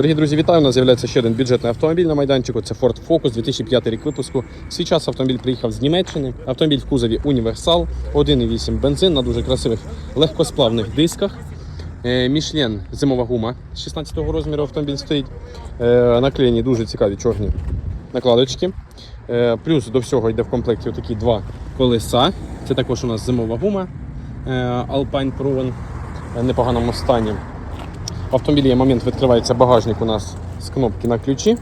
Дорогі друзі, вітаю! У нас з'являється ще один бюджетний автомобіль на майданчику. Це Ford Focus 2005 рік випуску. Свій час автомобіль приїхав з Німеччини. Автомобіль в кузові Універсал, 1,8 бензин на дуже красивих легкосплавних дисках. Е, Мішлен зимова гума 16-го розміру автомобіль стоїть. Е, Наклеєні дуже цікаві чорні накладочки. Е, Плюс до всього йде в комплекті такі два колеса. Це також у нас зимова гума Alpine Proven в непоганому стані. В автомобілі є момент відкривається багажник у нас з кнопки на ключі.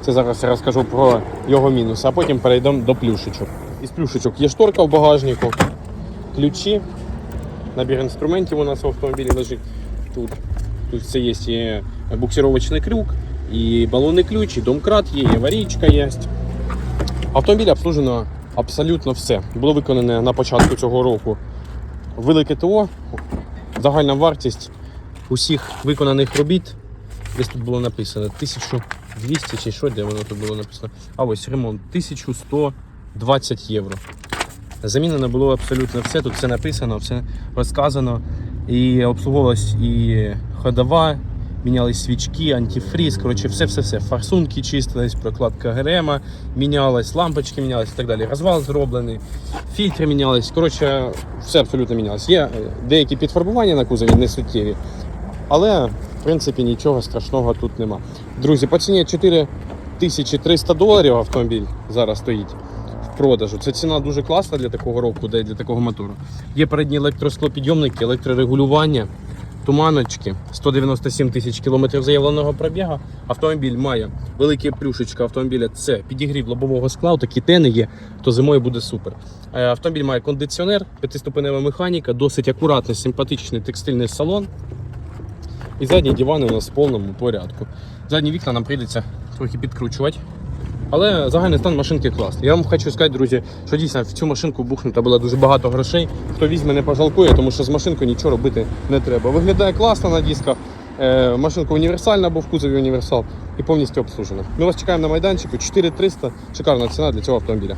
Це зараз я розкажу про його мінуси, а потім перейдемо до плюшечок. Із плюшечок є шторка в багажнику, ключі, набір інструментів у нас в автомобілі лежить тут. Тут це є і буксировочний крюк, і балонний ключ, і домкрат є, і аварійка є. Автомобіль обслужено абсолютно все. Було виконане на початку цього року велике ТО. Загальна вартість усіх виконаних робіт. Десь тут було написано 1200 чи що, де воно тут було написано. А ось ремонт 1120 євро. Замінено було абсолютно все. Тут все написано, все розказано. І обслуговувалась і ходова, мінялись свічки, антифріз, коротше, все-все-все. Форсунки чистились, прокладка ГРМ, мінялась, лампочки мінялись і так далі. Розвал зроблений, фільтри мінялись. Коротше, все абсолютно мінялось. Є е, деякі підфарбування на кузові не суттєві, але в принципі нічого страшного тут нема. Друзі, по ціні 4300 доларів автомобіль зараз стоїть в продажу. Це ціна дуже класна для такого року, де для такого мотору. Є передні електросклопідйомники, електрорегулювання, туманочки, 197 тисяч кілометрів заявленого пробігу. Автомобіль має великі плюшечка автомобіля. Це підігрів лобового скла, такі тени є, то зимою буде супер. Е, Автомобіль має кондиціонер, п'ятиступенева механіка, досить акуратний, симпатичний текстильний салон. І задні дивани у нас в повному порядку. Задні вікна нам прийдеться трохи підкручувати. Але загальний стан машинки класний. Я вам хочу сказати, друзі, що дійсно в цю машинку бухнуто було дуже багато грошей. Хто візьме, не пожалкує, тому що з машинкою нічого робити не треба. Виглядає класно на дисках. Е, машинка універсальна, бо в кузові універсал і повністю обслужена. Ми вас чекаємо на майданчику 4300. Шикарна ціна для цього автомобіля.